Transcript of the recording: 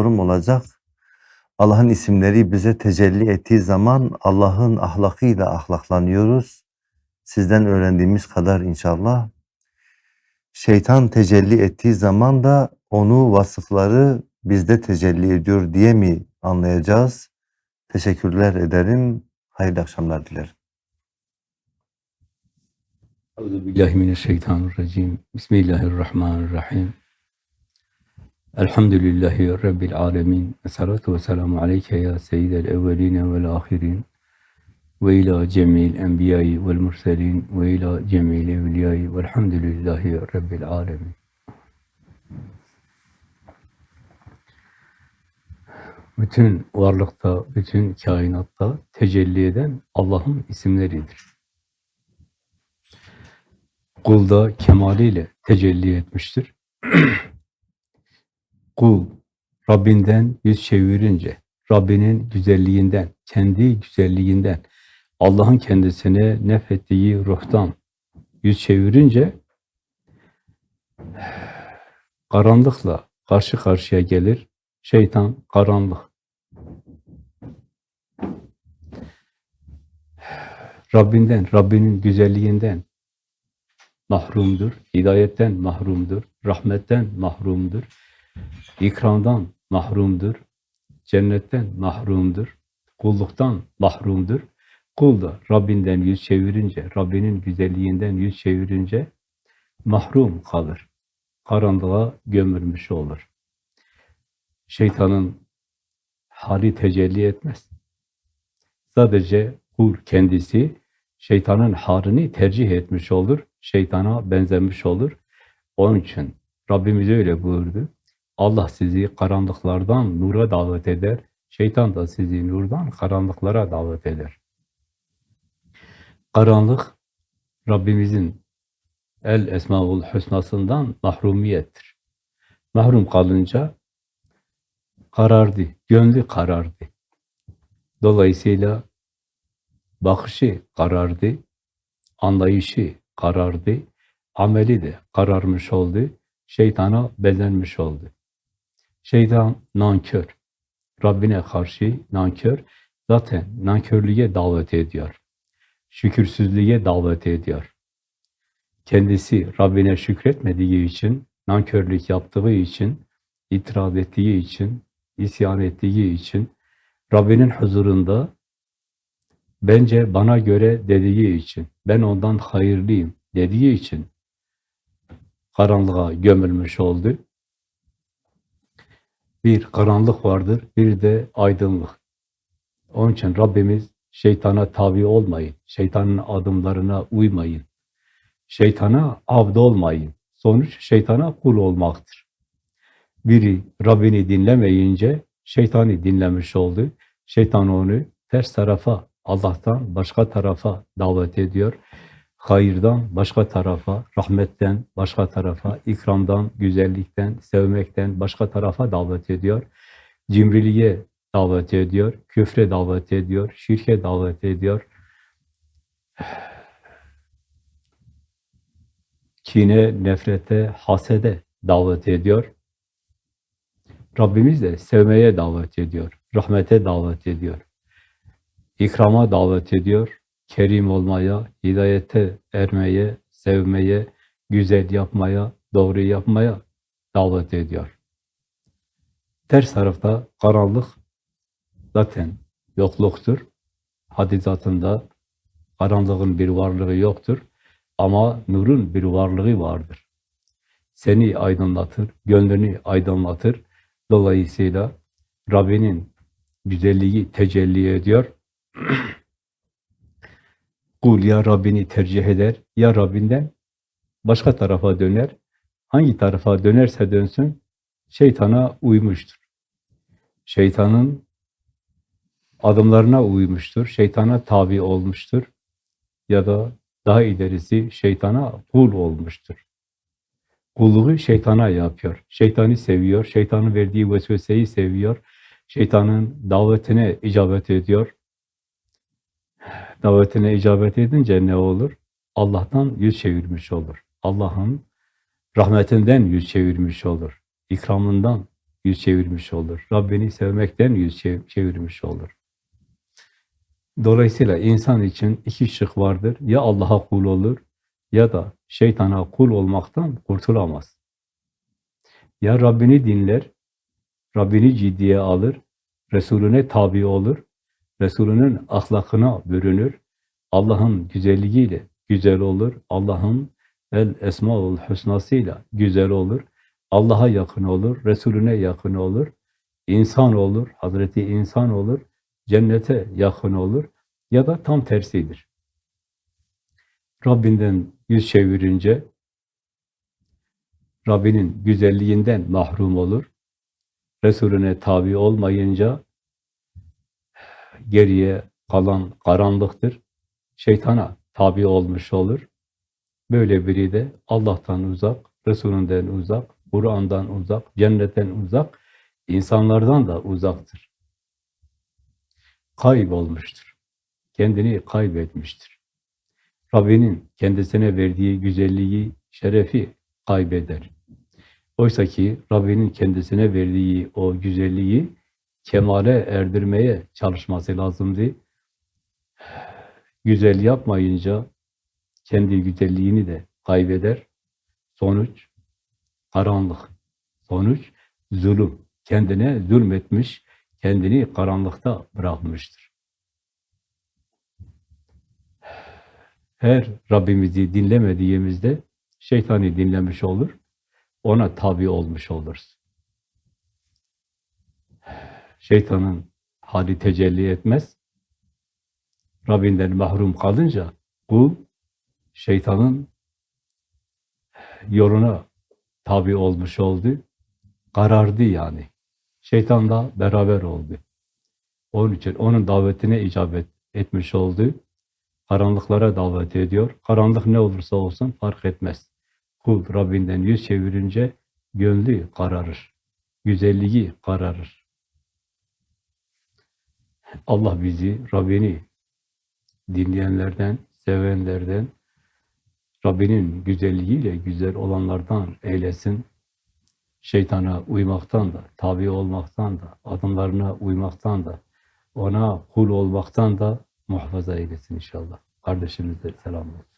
sorum olacak. Allah'ın isimleri bize tecelli ettiği zaman Allah'ın ahlakıyla ahlaklanıyoruz. Sizden öğrendiğimiz kadar inşallah. Şeytan tecelli ettiği zaman da onu vasıfları bizde tecelli ediyor diye mi anlayacağız? Teşekkürler ederim. Hayırlı akşamlar dilerim. Euzu billahi mineşşeytanirracim. Bismillahirrahmanirrahim. Elhamdülillahi rabbil alamin. Essalatu vesselamu aleyke ya seyyidel evvelin ve'l ahirin. Ve ila cemil enbiyayı ve'l murselin ve ila cemil evliyayı ve'lhamdülillahi rabbil alamin. Bütün varlıkta, bütün kainatta tecelli eden Allah'ın isimleridir kulda kemaliyle tecelli etmiştir. Kul Rabbinden yüz çevirince, Rabbinin güzelliğinden, kendi güzelliğinden, Allah'ın kendisine nefettiği ruhtan yüz çevirince karanlıkla karşı karşıya gelir. Şeytan karanlık. Rabbinden, Rabbinin güzelliğinden, mahrumdur, hidayetten mahrumdur, rahmetten mahrumdur, ikramdan mahrumdur, cennetten mahrumdur, kulluktan mahrumdur. Kul da Rabbinden yüz çevirince, Rabbinin güzelliğinden yüz çevirince mahrum kalır. Karanlığa gömülmüş olur. Şeytanın hali tecelli etmez. Sadece kul kendisi şeytanın halini tercih etmiş olur şeytana benzemiş olur. Onun için Rabbimiz öyle buyurdu. Allah sizi karanlıklardan nura davet eder. Şeytan da sizi nurdan karanlıklara davet eder. Karanlık Rabbimizin El Esmaül Hüsnasından mahrumiyettir. Mahrum kalınca karardı, gönlü karardı. Dolayısıyla bakışı karardı, anlayışı karardı, ameli de kararmış oldu, şeytana bezenmiş oldu. Şeytan nankör, Rabbine karşı nankör, zaten nankörlüğe davet ediyor. Şükürsüzlüğe davet ediyor. Kendisi Rabbine şükretmediği için, nankörlük yaptığı için, itiraz ettiği için, isyan ettiği için, Rabbinin huzurunda bence bana göre dediği için, ben ondan hayırlıyım dediği için karanlığa gömülmüş oldu. Bir karanlık vardır, bir de aydınlık. Onun için Rabbimiz şeytana tabi olmayın, şeytanın adımlarına uymayın, şeytana abd olmayın. Sonuç şeytana kul olmaktır. Biri Rabbini dinlemeyince şeytani dinlemiş oldu. Şeytan onu ters tarafa Allah'tan başka tarafa davet ediyor. Hayırdan başka tarafa, rahmetten başka tarafa, ikramdan, güzellikten, sevmekten başka tarafa davet ediyor. Cimriliğe davet ediyor, küfre davet ediyor, şirke davet ediyor. Kine, nefrete, hasede davet ediyor. Rabbimiz de sevmeye davet ediyor, rahmete davet ediyor ikrama davet ediyor. Kerim olmaya, hidayete ermeye, sevmeye, güzel yapmaya, doğru yapmaya davet ediyor. Ters tarafta karanlık zaten yokluktur. Hadizatında karanlığın bir varlığı yoktur. Ama nurun bir varlığı vardır. Seni aydınlatır, gönlünü aydınlatır. Dolayısıyla Rabbinin güzelliği tecelli ediyor. Kul ya Rabbini tercih eder, ya Rabbinden başka tarafa döner. Hangi tarafa dönerse dönsün, şeytana uymuştur. Şeytanın adımlarına uymuştur, şeytana tabi olmuştur. Ya da daha ilerisi şeytana kul olmuştur. Kulluğu şeytana yapıyor. Şeytanı seviyor, şeytanın verdiği vesveseyi seviyor. Şeytanın davetine icabet ediyor davetine icabet edince ne olur? Allah'tan yüz çevirmiş olur. Allah'ın rahmetinden yüz çevirmiş olur. İkramından yüz çevirmiş olur. Rabbini sevmekten yüz çev- çevirmiş olur. Dolayısıyla insan için iki şık vardır. Ya Allah'a kul olur ya da şeytana kul olmaktan kurtulamaz. Ya Rabbini dinler, Rabbini ciddiye alır, Resulüne tabi olur, Resulünün ahlakına bürünür, Allah'ın güzelliğiyle güzel olur, Allah'ın el esmaul husnasıyla güzel olur, Allah'a yakın olur, Resulüne yakın olur, insan olur, Hazreti insan olur, cennete yakın olur. Ya da tam tersidir. Rabbinden yüz çevirince Rabbinin güzelliğinden mahrum olur. Resulüne tabi olmayınca geriye kalan karanlıktır. Şeytana tabi olmuş olur. Böyle biri de Allah'tan uzak, Resulünden uzak, Kur'an'dan uzak, cennetten uzak, insanlardan da uzaktır. Kaybolmuştur. Kendini kaybetmiştir. Rabbinin kendisine verdiği güzelliği, şerefi kaybeder. Oysa ki Rabbinin kendisine verdiği o güzelliği kemale erdirmeye çalışması lazımdı. Güzel yapmayınca kendi güzelliğini de kaybeder. Sonuç karanlık. Sonuç zulüm. Kendine zulmetmiş, kendini karanlıkta bırakmıştır. Her Rabbimizi dinlemediğimizde şeytanı dinlemiş olur, ona tabi olmuş oluruz. Şeytanın hali tecelli etmez. Rabbinden mahrum kalınca kul şeytanın yoluna tabi olmuş oldu. Karardı yani. Şeytanla beraber oldu. Onun için onun davetine icabet etmiş oldu. Karanlıklara davet ediyor. Karanlık ne olursa olsun fark etmez. Kul Rabbinden yüz çevirince gönlü kararır. Güzelliği kararır. Allah bizi Rabbini dinleyenlerden, sevenlerden, Rabbinin güzelliğiyle güzel olanlardan eylesin. Şeytana uymaktan da, tabi olmaktan da, adımlarına uymaktan da, ona kul olmaktan da muhafaza eylesin inşallah. Kardeşimize selam olsun.